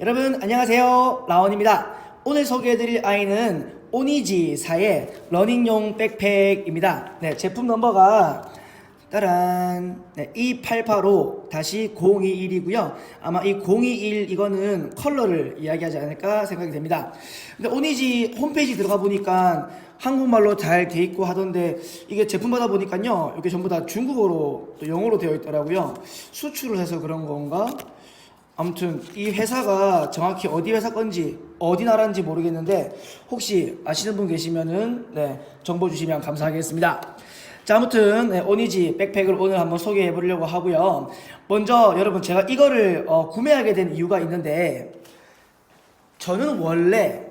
여러분 안녕하세요. 라온입니다. 오늘 소개해드릴 아이는 오니지사의 러닝용 백팩입니다. 네 제품 넘버가 따란 네, 2885-021이고요. 아마 이 021 이거는 컬러를 이야기하지 않을까 생각이 됩니다. 근데 오니지 홈페이지 들어가 보니까 한국말로 잘 돼 있고 하던데 이게 제품 받아 보니까요 이게 전부 다 중국어로 또 영어로 되어 있더라고요. 수출을 해서 그런 건가 아무튼 이 회사가 정확히 어디 회사 건지 어디 나라인지 모르겠는데 혹시 아시는 분 계시면은 네 정보 주시면 감사하겠습니다. 자 아무튼 네, 오니지 백팩을 오늘 한번 소개해 보려고 하고요. 먼저 여러분 제가 이거를 어, 구매하게 된 이유가 있는데 저는 원래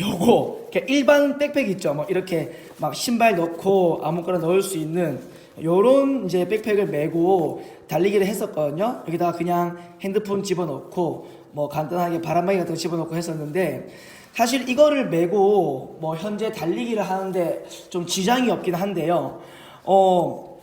요거 일반 백팩 있죠. 뭐 이렇게 막 신발 넣고 아무거나 넣을 수 있는 요런 이제 백팩을 메고 달리기를 했었거든요. 여기다가 그냥 핸드폰 집어넣고 뭐 간단하게 바람막이 같은 거 집어넣고 했었는데 사실 이거를 메고 뭐 현재 달리기를 하는데 좀 지장이 없긴 한데요. 어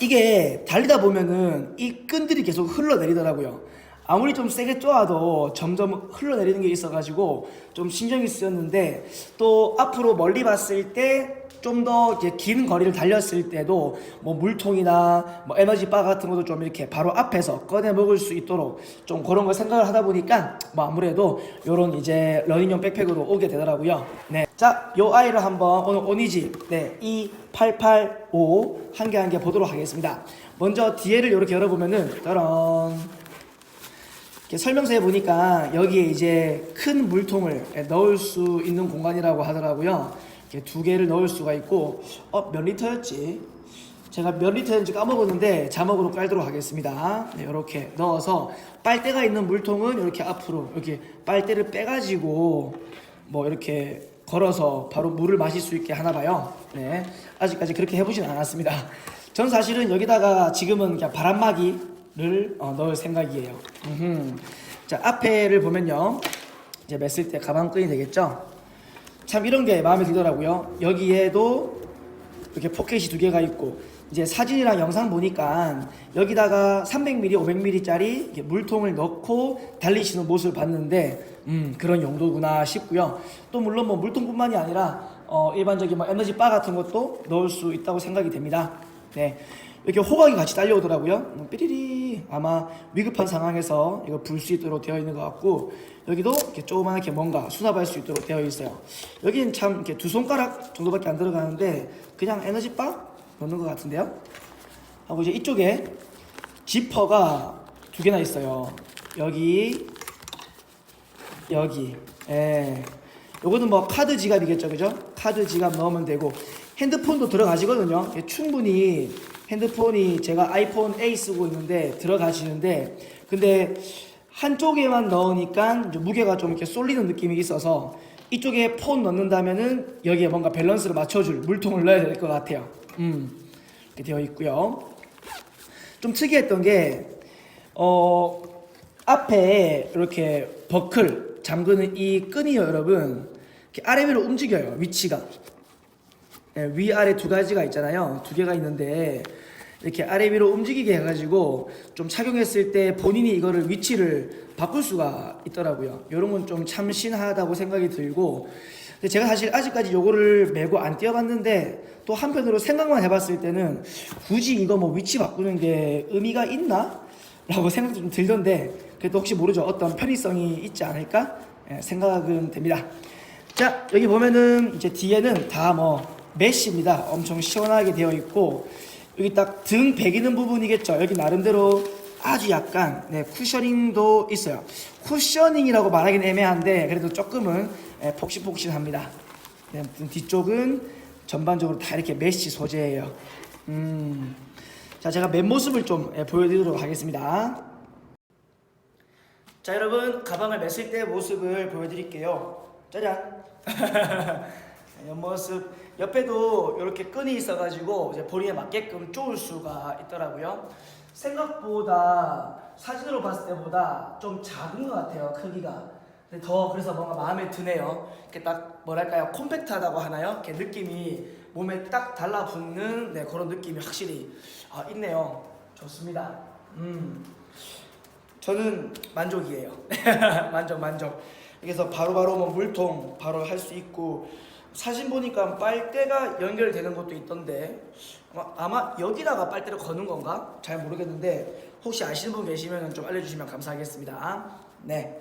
이게 달리다 보면은 이 끈들이 계속 흘러내리더라고요. 아무리 좀 세게 쪼아도 점점 흘러내리는 게 있어가지고 좀 신경이 쓰였는데 또 앞으로 멀리 봤을 때 좀 더 긴 거리를 달렸을 때도 뭐 물통이나 뭐 에너지 바 같은 것도 좀 이렇게 바로 앞에서 꺼내 먹을 수 있도록 좀 그런 걸 생각을 하다 보니까 뭐 아무래도 요런 이제 러닝용 백팩으로 오게 되더라고요. 네. 자, 요 아이를 한번 오늘 오니지 네, 2885 한 개 한 개 보도록 하겠습니다. 먼저 뒤에를 이렇게 열어보면은 따란 설명서에 보니까 여기에 이제 큰 물통을 넣을 수 있는 공간이라고 하더라고요. 이렇게 두 개를 넣을 수가 있고, 어, 몇 리터였지? 제가 몇 리터였는지 까먹었는데 자막으로 깔도록 하겠습니다. 네, 이렇게 넣어서 빨대가 있는 물통은 이렇게 앞으로 이렇게 빨대를 빼가지고 뭐 이렇게 걸어서 바로 물을 마실 수 있게 하나 봐요. 네, 아직까지 그렇게 해보진 않았습니다. 전 사실은 여기다가 지금은 그냥 바람막이 를 어, 넣을 생각이에요. 음흠. 자 앞에를 보면요, 이제 맸을 때 가방끈이 되겠죠. 참 이런 게 마음에 들더라고요. 여기에도 이렇게 포켓이 두 개가 있고 이제 사진이랑 영상 보니까 여기다가 300ml, 500ml짜리 물통을 넣고 달리시는 모습을 봤는데 음 그런 용도구나 싶고요. 또 물론 뭐 물통뿐만이 아니라 어 일반적인 뭐 에너지 바 같은 것도 넣을 수 있다고 생각이 됩니다. 네. 이렇게 호각이 같이 딸려오더라고요. 음, 삐리리 아마 위급한 상황에서 이거 불수 있도록 되어 있는 것 같고 여기도 이렇게 조그맣게 뭔가 수납할 수 있도록 되어 있어요. 여기는 참 이렇게 두 손가락 정도밖에 안 들어가는데 그냥 에너지 바 넣는 것 같은데요. 하고 이제 이쪽에 지퍼가 두 개나 있어요. 여기 여기 예. 요거는 뭐 카드 지갑이겠죠, 그죠? 카드 지갑 넣으면 되고 핸드폰도 들어가지거든요. 예, 충분히 핸드폰이 제가 아이폰 A 쓰고 있는데 들어가시는데 근데 한쪽에만 넣으니까 무게가 좀 이렇게 쏠리는 느낌이 있어서 이쪽에 폰 넣는다면은 여기에 뭔가 밸런스를 맞춰줄 물통을 넣어야 될 것 같아요. 음 이렇게 되어 있고요. 좀 특이했던 게 어, 앞에 이렇게 버클 잠그는 이 끈이요, 여러분. 이렇게 아래 위로 움직여요, 위치가. 네, 위 아래 두 가지가 있잖아요. 두 개가 있는데 이렇게 아래 위로 움직이게 해가지고 좀 착용했을 때 본인이 이거를 위치를 바꿀 수가 있더라고요. 이런 건 좀 참 신하다고 생각이 들고 제가 사실 아직까지 요거를 메고 안 뛰어봤는데 또 한편으로 생각만 해봤을 때는 굳이 이거 뭐 위치 바꾸는 게 의미가 있나? 라고 생각도 좀 들던데 그래도 혹시 모르죠 어떤 편의성이 있지 않을까 예, 생각은 됩니다 자 여기 보면은 이제 뒤에는 다뭐 메쉬입니다 엄청 시원하게 되어 있고 여기 딱 등 베기는 부분이겠죠 여기 나름대로 아주 약간 네, 쿠셔닝도 있어요 쿠셔닝이라고 말하기는 애매한데 그래도 조금은 예, 폭신폭신합니다 네, 뒤쪽은 전반적으로 다 이렇게 메쉬 소재예요 음. 자, 제가 맨 모습을 좀 예, 보여드리도록 하겠습니다. 자, 여러분 가방을 맸을 때 모습을 보여드릴게요. 짜잔. 옆모습 옆에도 이렇게 끈이 있어가지고 이제 본인에 맞게끔 쪼을 수가 있더라고요. 생각보다 사진으로 봤을 때보다 좀 작은 것 같아요 크기가. 근데 더 그래서 뭔가 마음에 드네요. 이렇게 딱 뭐랄까요 콤팩트하다고 하나요? 이렇게 느낌이 몸에 딱 달라붙는 네, 그런 느낌이 확실히 아, 있네요. 좋습니다. 음. 저는 만족이에요. 만족 만족. 그래서 바로바로 뭐 물통 바로 할 수 있고 사진 보니까 빨대가 연결되는 것도 있던데 아마, 아마 여기다가 빨대를 거는 건가? 잘 모르겠는데 혹시 아시는 분 계시면 좀 알려주시면 감사하겠습니다. 네.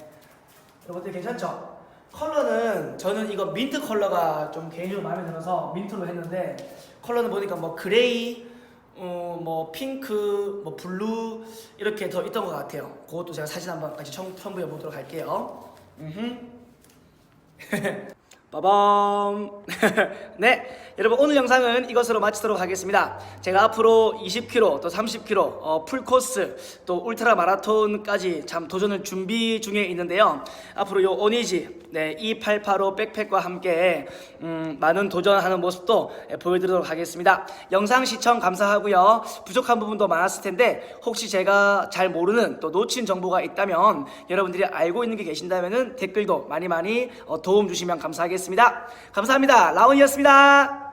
여러분들 괜찮죠? 컬러는 저는 이거 민트 컬러가 좀 개인적으로 마음에 들어서 민트로 했는데 컬러는 보니까 뭐 그레이, 어, 뭐 핑크, 뭐 블루 이렇게 더 있던 것 같아요. 그것도 제가 사진 한번 같이 첨, 첨부해 보도록 할게요. 빠밤. 네, 여러분 오늘 영상은 이것으로 마치도록 하겠습니다. 제가 앞으로 20km 또 30km 어, 풀코스 또 울트라 마라톤까지 참 도전을 준비 중에 있는데요. 앞으로 요 오니지 네, 2885 백팩과 함께 음, 많은 도전하는 모습도 예, 보여드리도록 하겠습니다. 영상 시청 감사하고요. 부족한 부분도 많았을 텐데 혹시 제가 잘 모르는 또 놓친 정보가 있다면 여러분들이 알고 있는 게 계신다면은 댓글도 많이 많이 어, 도움 주시면 감사하 겠습니다. 감사합니다. 라온이었습니다.